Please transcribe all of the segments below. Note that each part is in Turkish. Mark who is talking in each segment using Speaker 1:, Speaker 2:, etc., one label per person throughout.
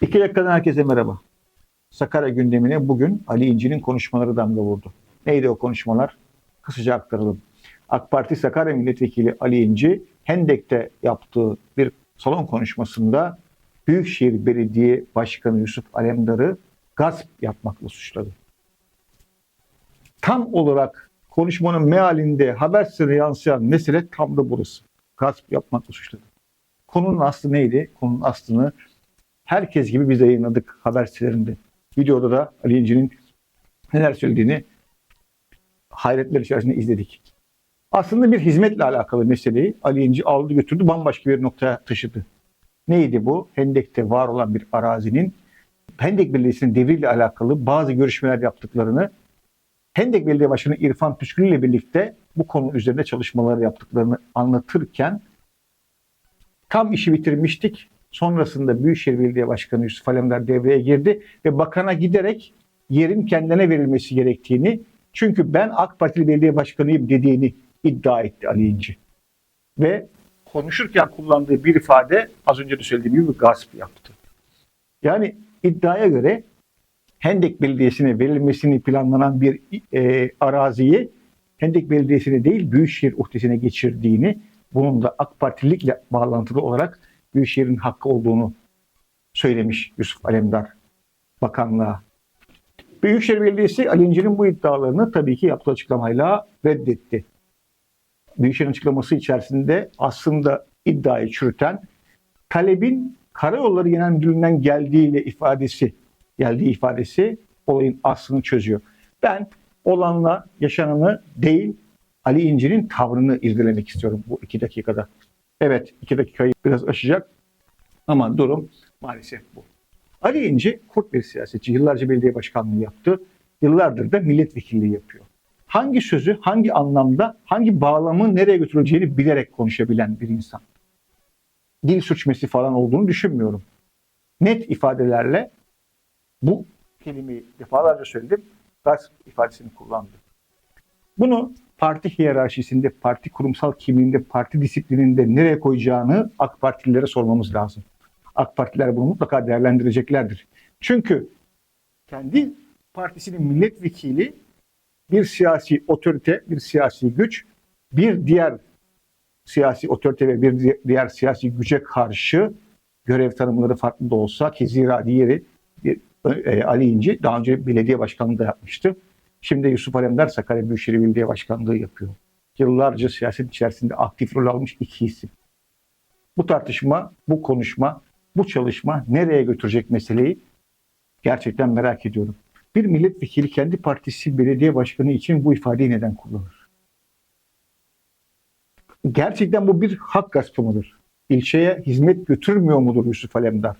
Speaker 1: İki dakikadan herkese merhaba. Sakarya gündemine bugün Ali İnci'nin konuşmaları damga vurdu. Neydi o konuşmalar? Kısaca aktaralım. AK Parti Sakarya Milletvekili Ali İnci, Hendek'te yaptığı bir salon konuşmasında Büyükşehir Belediye Başkanı Yusuf Alemdar'ı gasp yapmakla suçladı. Tam olarak konuşmanın mealinde haber sırrı yansıyan mesele tam da burası. Gasp yapmakla suçladı. Konunun aslı neydi? Konunun aslını herkes gibi biz de yayınladık haber sitelerinde. Videoda da Ali İnci'nin neler söylediğini hayretler içerisinde izledik. Aslında bir hizmetle alakalı meseleyi Ali İnci aldı götürdü bambaşka bir noktaya taşıdı. Neydi bu? Hendek'te var olan bir arazinin Hendek Belediyesi'nin devriyle alakalı bazı görüşmeler yaptıklarını Hendek Belediye Başkanı İrfan Püskül ile birlikte bu konu üzerinde çalışmaları yaptıklarını anlatırken tam işi bitirmiştik. Sonrasında Büyükşehir Belediye Başkanı Yusuf Alemdar devreye girdi ve bakana giderek yerin kendine verilmesi gerektiğini çünkü ben AK Partili Belediye Başkanıyım dediğini iddia etti Ali İnci. Ve konuşurken kullandığı bir ifade az önce de söylediğim gibi gasp yaptı. Yani iddiaya göre Hendek Belediyesi'ne verilmesini planlanan bir e, araziyi Hendek Belediyesi'ne değil Büyükşehir uhdesine geçirdiğini, bunun da AK Partililikle bağlantılı olarak Büyükşehir'in hakkı olduğunu söylemiş Yusuf Alemdar bakanlığa. Büyükşehir Belediyesi Ali İnci'nin bu iddialarını tabii ki yaptığı açıklamayla reddetti. Büyükşehir'in açıklaması içerisinde aslında iddiayı çürüten talebin Karayolları Genel Müdürlüğü'nden geldiğiyle ifadesi, geldiği ifadesi olayın aslını çözüyor. Ben olanla yaşananı değil Ali İnci'nin tavrını irdelemek istiyorum bu iki dakikada. Evet iki dakikayı biraz aşacak ama durum maalesef bu. Ali İnci kurt bir siyasetçi. Yıllarca belediye başkanlığı yaptı. Yıllardır da milletvekilliği yapıyor. Hangi sözü, hangi anlamda, hangi bağlamın nereye götürüleceğini bilerek konuşabilen bir insan. Dil sürçmesi falan olduğunu düşünmüyorum. Net ifadelerle bu kelimeyi defalarca söyledim. Gasp ifadesini kullandı. Bunu parti hiyerarşisinde, parti kurumsal kimliğinde, parti disiplininde nereye koyacağını AK Partililere sormamız lazım. AK Partiler bunu mutlaka değerlendireceklerdir. Çünkü kendi partisinin milletvekili bir siyasi otorite, bir siyasi güç, bir diğer siyasi otorite ve bir diğer siyasi güce karşı görev tanımları farklı da olsa ki zira diğeri e, Ali İnci daha önce belediye başkanlığı da yapmıştı. Şimdi Yusuf Alemdar Sakarya Büyükşehir Belediye Başkanlığı yapıyor. Yıllarca siyaset içerisinde aktif rol almış iki isim. Bu tartışma, bu konuşma, bu çalışma nereye götürecek meseleyi gerçekten merak ediyorum. Bir milletvekili kendi partisi belediye başkanı için bu ifadeyi neden kullanır? Gerçekten bu bir hak gaspı mıdır? İlçeye hizmet götürmüyor mudur Yusuf Alemdar?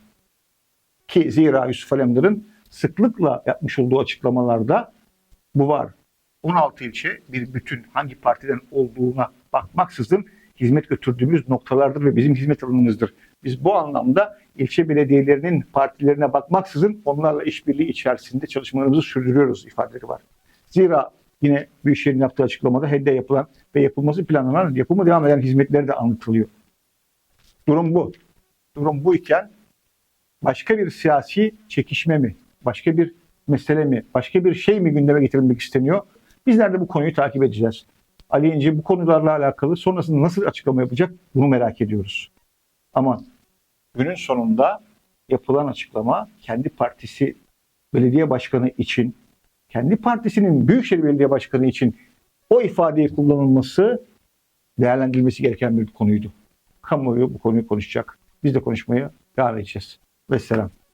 Speaker 1: Ki zira Yusuf Alemdar'ın sıklıkla yapmış olduğu açıklamalarda bu var. 16 ilçe bir bütün hangi partiden olduğuna bakmaksızın hizmet götürdüğümüz noktalardır ve bizim hizmet alanımızdır. Biz bu anlamda ilçe belediyelerinin partilerine bakmaksızın onlarla işbirliği içerisinde çalışmalarımızı sürdürüyoruz ifadeleri var. Zira yine Büyükşehir'in yaptığı açıklamada HED'de yapılan ve yapılması planlanan, yapımı devam eden hizmetleri de anlatılıyor. Durum bu. Durum bu iken başka bir siyasi çekişme mi, başka bir mesele mi, başka bir şey mi gündeme getirilmek isteniyor? Bizler de bu konuyu takip edeceğiz. Ali İnce bu konularla alakalı sonrasında nasıl açıklama yapacak bunu merak ediyoruz. Ama günün sonunda yapılan açıklama kendi partisi belediye başkanı için, kendi partisinin Büyükşehir Belediye Başkanı için o ifadeyi kullanılması değerlendirilmesi gereken bir konuydu. Kamuoyu bu konuyu konuşacak. Biz de konuşmaya devam edeceğiz. Vesselam.